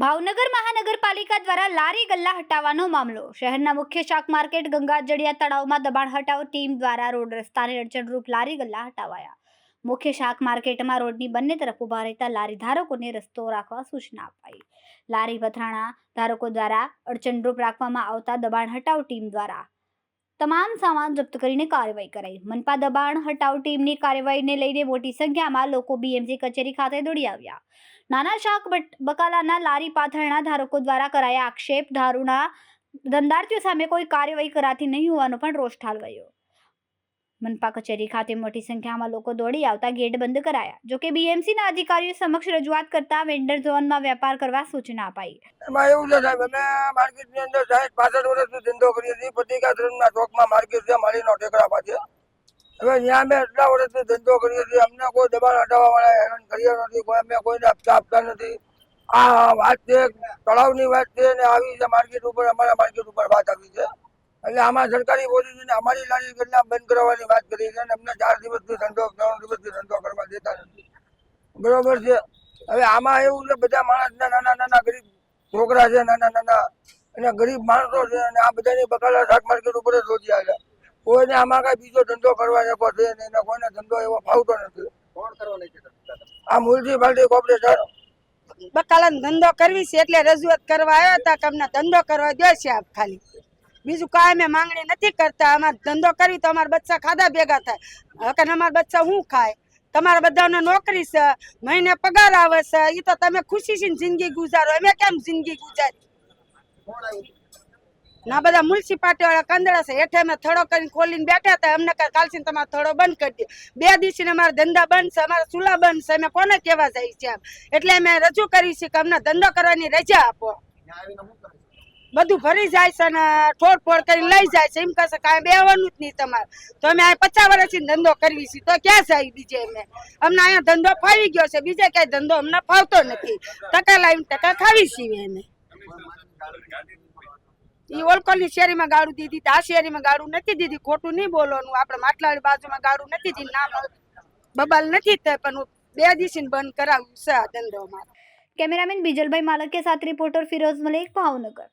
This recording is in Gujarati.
ભાવનગર મહાનગરપાલિકા દ્વારા લારી ગલ્લા હટાવવાનો મામલો. શહેરના મુખ્ય શાક માર્કેટ ગંગાજળિયા તળાવમાં દબાણ હટાવ ટીમ દ્વારા રોડ રસ્તાને અડચણરૂપ લારી ગલ્લા હટાવાયા. મુખ્ય શાક માર્કેટમાં રોડની બંને તરફ ઊભા રહેતા લારી ધારકોને રસ્તો રાખવા સૂચના અપાઈ. લારી પથરાણા ધારકો દ્વારા અડચણરૂપ રાખવામાં આવતા દબાણ હટાવ ટીમ દ્વારા તમામ સામાન જપ્ત કરીને કાર્યવાહી કરાઈ. મનપા દબાણ હટાવ ટીમની કાર્યવાહીને લઈને મોટી સંખ્યામાં લોકો બીએમસી કચેરી ખાતે દોડી આવ્યા. નાના શાક બકાલાના લારી પાથરણા ધારકો દ્વારા કરાયા આક્ષેપ. દારૂના ધંધાર્થીઓ સામે કોઈ કાર્યવાહી કરાતી નહીં હોવાનો પણ રોષ ઠાલવાયો. મનપા કચેરી ખાતે મોટી સંખ્યામાં લોકો દોડી આવતા ગેટ બંધ કરાયા જોકે બીએમસીના અધિકારીઓ સમક્ષ રજૂઆત કરતા વેન્ડર ઝોનમાં વેપાર કરવા સૂચના અપાઈ. એમાં એવું છે સાહેબ, અમે માર્કેટની અંદર સાહેબ પાસઠ વર્ષથી ધંધો કરીએ છીએ પતિકા ધર્મના ચોકમાં માર્કેટ છે, માળીનો ટેકરા પાસે હવે ત્યાં અમે એટલા વર્ષથી ધંધો કરીએ છીએ, અમને કોઈ દબાણ હટાવવા વાળા હેરાન કર્યા નથી, કોઈ અમે કોઈને આપતા આપતા નથી. આ વાત છે, તળાવની વાત છે ને આવી છે માર્કેટ ઉપર, અમારા માર્કેટ ઉપર વાત આવી છે. એટલે આમાં સરકારી પોલીસને અમારી લારી ગલ્લા બંધ કરવાની વાત કરી છે અને અમને ચાર દિવસથી ધંધો, ત્રણ દિવસથી ધંધો કરવા દેતા નથી. બરોબર છે? હવે આમાં એવું છે, બધા માણસના નાના નાના ગરીબ છોકરા છે, નાના નાના અને ગરીબ માણસો છે અને આ બધાની બકાલા શાક માર્કેટ ઉપર જ રોજી આવે. કોઈને આમાં કઈ બીજો ધંધો કરવા જેવો છે એને કોઈને ધંધો એવો ફાવતો નથી. કોણ કરવા છે આ મ્યુનિસિપાલિટી કોર્પોરેશન. બકાલાનો ધંધો કરવી છે એટલે રજૂઆત કરવા આવ્યા હતા કે અમને ધંધો કરવા દો છે આપ ખાલી. બીજું કાંઈ અમે માંગણી નથી કરતા. અમારે ધંધો કરવી તો અમારા બચ્ચા ખાધા ભેગા થાય. હવે અમારા બચ્ચા શું ખાય? તમારા બધાને નોકરી છે મહિને પગાર આવે છે. એ તો તમે ખુશીથી જિંદગી ગુજારો. અમે કેમ જિંદગી ગુજારી? ના બધા મ્યુનિસિપાલિટી વાળા કંદડા છે. હેઠે અમે થડો કરીને ખોલીને બેઠા હતા. અમને કાલથી તમારો થડો બંધ કરી દે બે દિવસથી અમારા ધંધા બંધ છે. અમારા ચૂલા બંધ છે. અમે કોને કહેવા જાય છે આમ એટલે અમે રજૂ કરી છે કે અમને ધંધો કરવાની રજા આપો. બધું ભરી જાય છે ને ઠોડ ફોડ કરીને લઈ જાય છે. એમ કહેશે કાંઈ બેવાનું જ નહીં તમારે. તો અમે આ પચાસ વર્ષથી ધંધો કરવી છે. તો ક્યાં જાય બીજે અમે? અમને અહીંયા ધંધો ફાવી ગયો છે. બીજે ક્યાંય ધંધો અમને ફાવતો નથી. ટકા લાવીને ટકા ખાવી છીએ અમે. ઈ ઓલકોલની શેરીમાં ગાડું દીધી આ શેરીમાં ગાડું નથી દીધી. ખોટું નહીં બોલવાનું. આપણે માટલાડી બાજુમાં ગાડું નથી દીધી. નામ બબાલ નથી થાય પણ બે દિવસથી બંધ કરાવ્યું છે આ ધંધો મારો. કેમેરામેન બીજલભાઈ માલકે સાથે રિપોર્ટર ફિરોઝ મલેક, ભાવનગર.